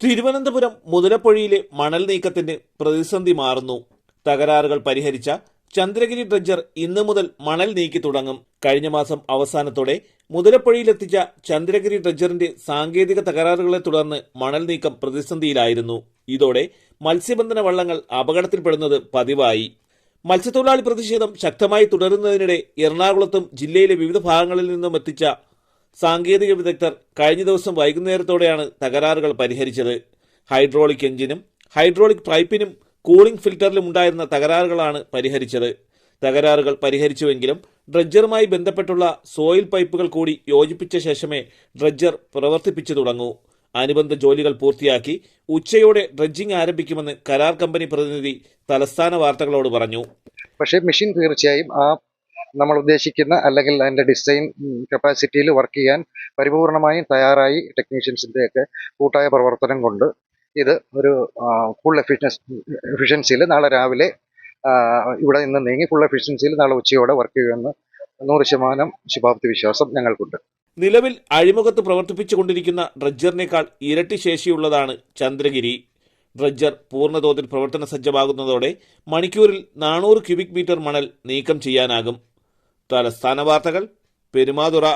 തിരുവനന്തപുരം മുതലപ്പൊഴിയിലെ മണൽ നീക്കത്തിന്റെ പ്രതിസന്ധി മാറുന്നു. തകരാറുകൾ പരിഹരിച്ച ചന്ദ്രഗിരി ഡ്രഡ്ജർ ഇന്നു മുതൽ മണൽ നീക്കി തുടങ്ങും. കഴിഞ്ഞ മാസം അവസാനത്തോടെ മുതലപ്പൊഴിയിലെത്തിച്ച ചന്ദ്രഗിരി ഡ്രഡ്ജറിന്റെ സാങ്കേതിക തകരാറുകളെ തുടർന്ന് മണൽ നീക്കം പ്രതിസന്ധിയിലായിരുന്നു. ഇതോടെ മത്സ്യബന്ധന വള്ളങ്ങൾ അപകടത്തിൽപ്പെടുന്നത് പതിവായി. മത്സ്യത്തൊഴിലാളി പ്രതിഷേധം ശക്തമായി തുടരുന്നതിനിടെ എറണാകുളത്തും ജില്ലയിലെ വിവിധ ഭാഗങ്ങളിൽ നിന്നും എത്തിച്ച സാങ്കേതിക വിദഗ്ധർ കഴിഞ്ഞ ദിവസം വൈകുന്നേരത്തോടെയാണ് തകരാറുകൾ പരിഹരിച്ചത്. ഹൈഡ്രോളിക് എഞ്ചിനും ഹൈഡ്രോളിക് പൈപ്പിനും കൂളിംഗ് ഫിൽറ്ററിലും ഉണ്ടായിരുന്ന തകരാറുകളാണ് പരിഹരിച്ചത്. തകരാറുകൾ പരിഹരിച്ചുവെങ്കിലും ഡ്രഡ്ജറുമായി ബന്ധപ്പെട്ടുള്ള സോയിൽ പൈപ്പുകൾ കൂടി യോജിപ്പിച്ച ശേഷമേ ഡ്രഡ്ജർ പ്രവർത്തിപ്പിച്ചു തുടങ്ങൂ. അനുബന്ധ ജോലികൾ പൂർത്തിയാക്കി ഉച്ചയോടെ ഡ്രഡ്ജിംഗ് ആരംഭിക്കുമെന്ന് കരാർ കമ്പനി പ്രതിനിധി തലസ്ഥാന വാർത്തകളോട് പറഞ്ഞു. പക്ഷേ മെഷീൻ തീർച്ചയായും ആ നമ്മൾ ഉദ്ദേശിക്കുന്ന അല്ലെങ്കിൽ അതിന്റെ ഡിസൈൻ കപ്പാസിറ്റിയിൽ വർക്ക് ചെയ്യാൻ പരിപൂർണമായും തയ്യാറായി ടെക്നീഷ്യൻസിന്റെ ഒക്കെ കൂട്ടായ പ്രവർത്തനം കൊണ്ട് ഇത് ഒരു ഫുൾ എഫിഷ്യൻസ് എഫിഷ്യൻസിയിൽ നാളെ രാവിലെ ഇവിടെ നിന്ന് നീങ്ങി ഫുൾ എഫിഷ്യൻസിയിൽ നാളെ ഉച്ചയോടെ വർക്ക് ചെയ്യുമെന്ന് നൂറ് ശതമാനം ശുഭാപ്തി വിശ്വാസം ഞങ്ങൾക്കുണ്ട്. നിലവിൽ അഴിമുഖത്ത് പ്രവർത്തിപ്പിച്ചുകൊണ്ടിരിക്കുന്ന ഡ്രഡ്ജറിനേക്കാൾ ഇരട്ടി ശേഷിയുള്ളതാണ് ചന്ദ്രഗിരി. ഡ്രഡ്ജർ പൂർണതോതിൽ പ്രവർത്തന സജ്ജമാകുന്നതോടെ മണിക്കൂറിൽ നാനൂറ് ക്യൂബിക് മീറ്റർ മണൽ നീക്കം ചെയ്യാനാകും. തലസ്ഥാന വാർത്തകൾ പെരുമാതുറ